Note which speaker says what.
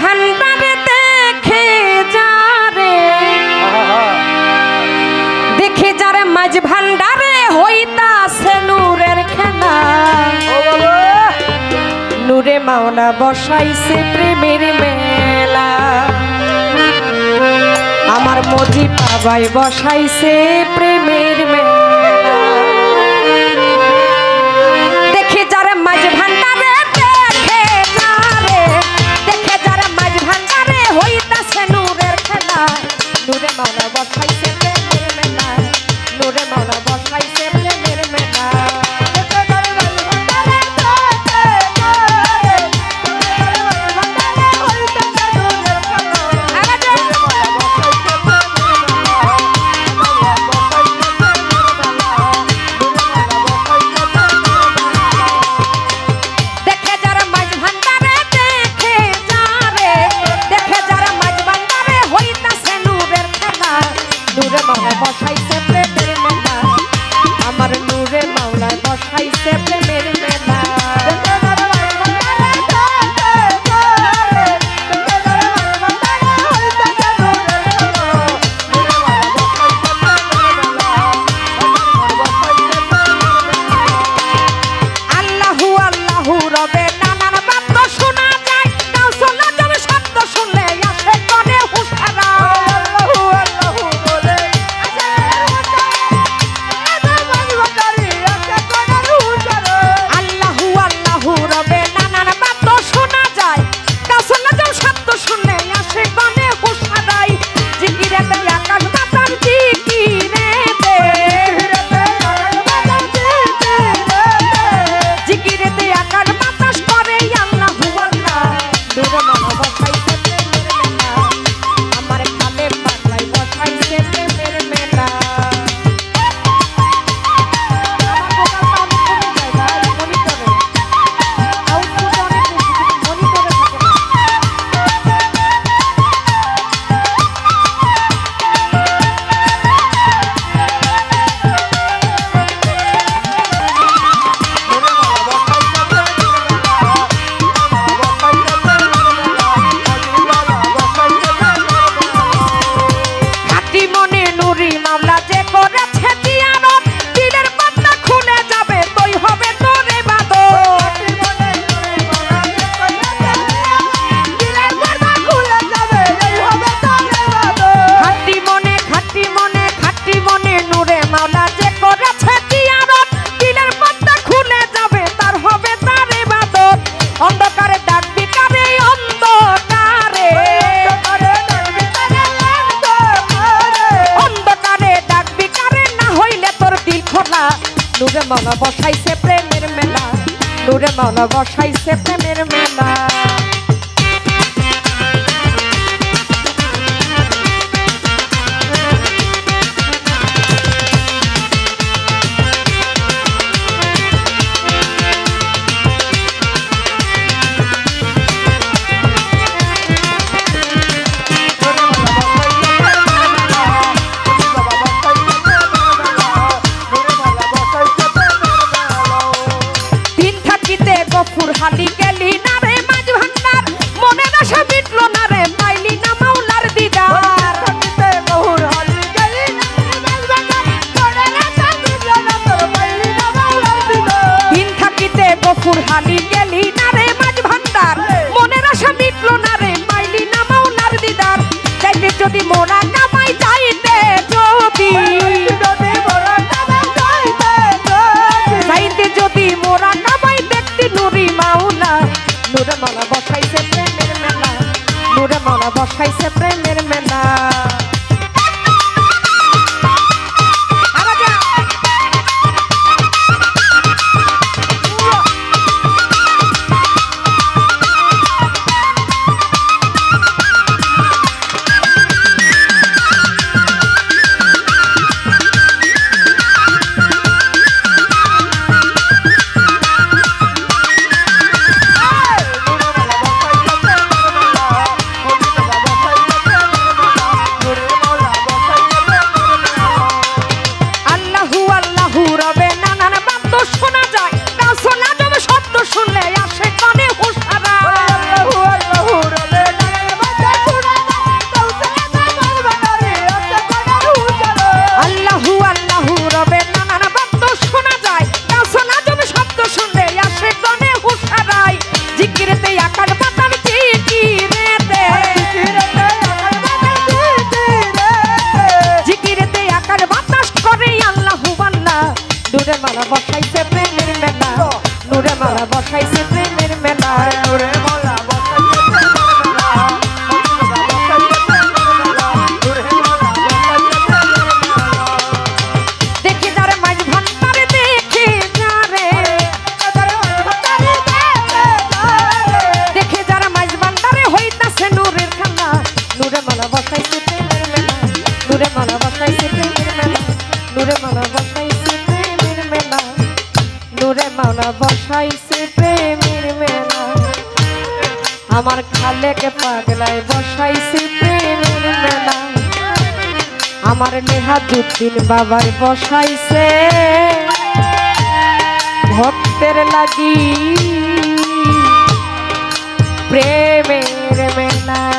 Speaker 1: ভান্ডারে দেখে যারে দেখে হইতা সে খেলা। মাওনা বসাইছে প্রেমের মেলা। আমার মজি পাবাই বসাইছে প্রেমের মেলা। man, I was high খাইছে প্রেমের মন বসাইছে প্রেমের মেলা। নূরে মন বসাইছে প্রেমের মেলা। নুরে মালা বসাইছে প্রেমের মেলা। নুরে মালা বসাইছে প্রেমের মেলা।
Speaker 2: মালা
Speaker 1: আমার খালেকে পাগলায় বসাইছি প্রেমের মেলা। আমার নেহা দুদিন বাবার বসাইছে। ভক্তের লাগি প্রেমের মেলা।